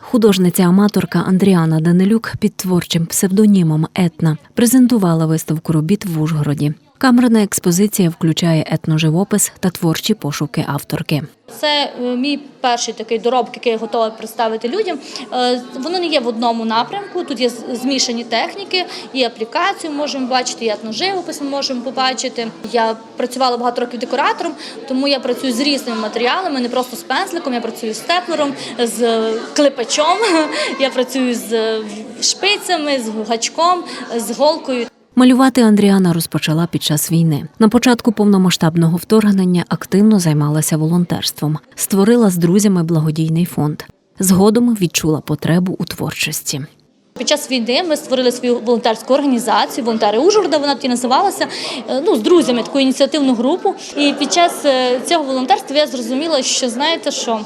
Художниця-аматорка Андріана Данилюк під творчим псевдонімом Етна презентувала виставку робіт в Ужгороді. Камерна експозиція включає етноживопис та творчі пошуки авторки. Це е, мій перший такий доробок, який я готова представити людям. Е, Воно не є в одному напрямку. Тут є змішані техніки, і аплікацію можемо бачити, і етноживопис ми можемо побачити. Я працювала багато років декоратором, тому я працюю з різними матеріалами, не просто з пензликом. Я працюю з степлером, з клепачом. Я працюю з шпицями, з гачком, з голкою. Малювати Андріана розпочала під час війни. На початку повномасштабного вторгнення активно займалася волонтерством, створила з друзями благодійний фонд. Згодом відчула потребу у творчості. Під час війни ми створили свою волонтерську організацію, волонтери Ужгорода, вона тоді називалася е, ну, з друзями таку ініціативну групу. І під час е, цього волонтерства я зрозуміла, що знаєте що.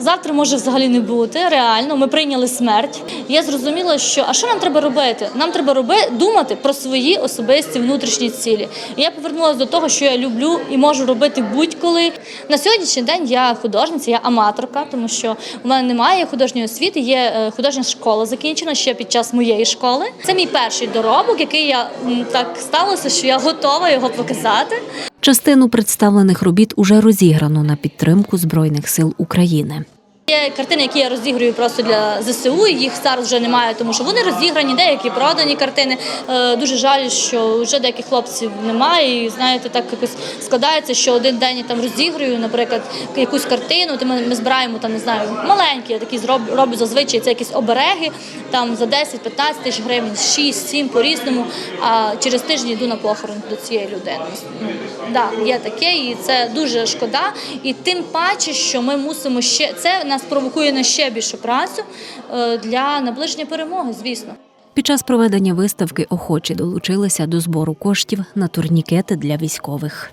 Завтра може взагалі не бути. Реально, ми прийняли смерть. Я зрозуміла, що а що нам треба робити? Нам треба роби, думати про свої особисті внутрішні цілі. І я повернулася до того, що я люблю і можу робити будь-коли. На сьогоднішній день я художниця, я аматорка, тому що у мене немає художньої освіти, є е, художня школа закінчена ще під час моєї школи. Це мій перший доробок, який я так сталося, що я готова його показати. Частину представлених робіт уже розіграно на підтримку Збройних сил України. Є картини, які я розіграю просто для ЗСУ. Їх зараз вже немає, тому що вони розіграні, деякі продані картини. Е, Дуже жаль, що вже деяких хлопців немає. І знаєте, так якось складається, що один день я там розіграю, наприклад, якусь картину. То ми, ми збираємо там, не знаю, маленькі, я такі зроб- роблю зазвичай. Це якісь обереги там за 10-15 тисяч гривень, 6-7 по різному. А через тиждень йду на похорон до цієї людини. Ну, да, є таке, і це дуже шкода. І тим паче, що ми мусимо ще це нас провокує на ще більшу працю е, для наближення перемоги, звісно. Під час проведення виставки охочі долучилися до збору коштів на турнікети для військових.